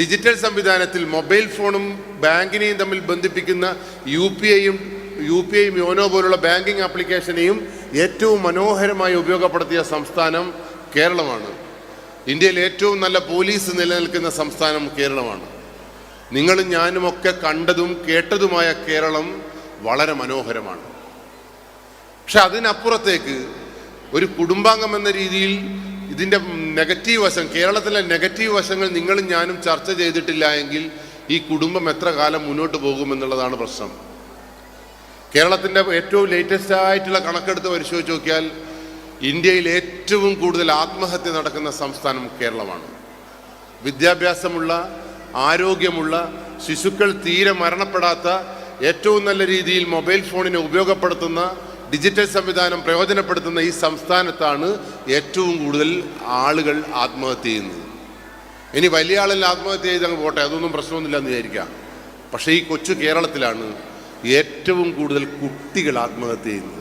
Digital സംവിധാനത്തിൽ mobile ഫോണും ബാങ്കിനെയും തമ്മിൽ ബന്ധിപ്പിക്കുന്ന യു പി ഐയും യു പി ഐ യോനോ പോലുള്ള ബാങ്കിങ് ആപ്ലിക്കേഷനെയും ഏറ്റവും മനോഹരമായി ഉപയോഗപ്പെടുത്തിയ സംസ്ഥാനം കേരളമാണ്. ഇന്ത്യയിൽ ഏറ്റവും നല്ല പോലീസ് നിലനിൽക്കുന്ന സംസ്ഥാനം കേരളമാണ്. നിങ്ങളും ഞാനുമൊക്കെ കണ്ടതും കേട്ടതുമായ കേരളം വളരെ മനോഹരമാണ്. പക്ഷെ അതിനപ്പുറത്തേക്ക് ഒരു കുടുംബാംഗം എന്ന രീതിയിൽ ഇതിന്റെ നെഗറ്റീവ് വശം കേരളത്തിലെ നെഗറ്റീവ് വശങ്ങൾ നിങ്ങളും ഞാനും ചർച്ച ചെയ്തിട്ടില്ല എങ്കിൽ ഈ കുടുംബം എത്ര കാലം മുന്നോട്ട് പോകുമെന്നുള്ളതാണ് പ്രശ്നം. കേരളത്തിന്റെ ഏറ്റവും ലേറ്റസ്റ്റ് ആയിട്ടുള്ള കണക്കെടുത്ത് പരിശോധിച്ച് നോക്കിയാൽ ഇന്ത്യയിൽ ഏറ്റവും കൂടുതൽ ആത്മഹത്യ നടക്കുന്ന സംസ്ഥാനം കേരളമാണ്. വിദ്യാഭ്യാസമുള്ള ആരോഗ്യമുള്ള ശിശുക്കൾ തീരെ മരണപ്പെടാത്ത ഏറ്റവും നല്ല രീതിയിൽ മൊബൈൽ ഫോണിനെ ഉപയോഗപ്പെടുത്തുന്ന ഡിജിറ്റൽ സംവിധാനം പ്രയോജനപ്പെടുത്തുന്ന ഈ സംസ്ഥാനത്താണ് ഏറ്റവും കൂടുതൽ ആളുകൾ ആത്മഹത്യ ചെയ്യുന്നത്. ഇനി വലിയ ആളിൽ ആത്മഹത്യ ചെയ്ത് അങ്ങ് പോട്ടെ അതൊന്നും പ്രശ്നമൊന്നുമില്ല എന്ന് വിചാരിക്കാം. പക്ഷേ ഈ കൊച്ചു കേരളത്തിലാണ് ഏറ്റവും കൂടുതൽ കുട്ടികൾ ആത്മഹത്യ ചെയ്യുന്നത്.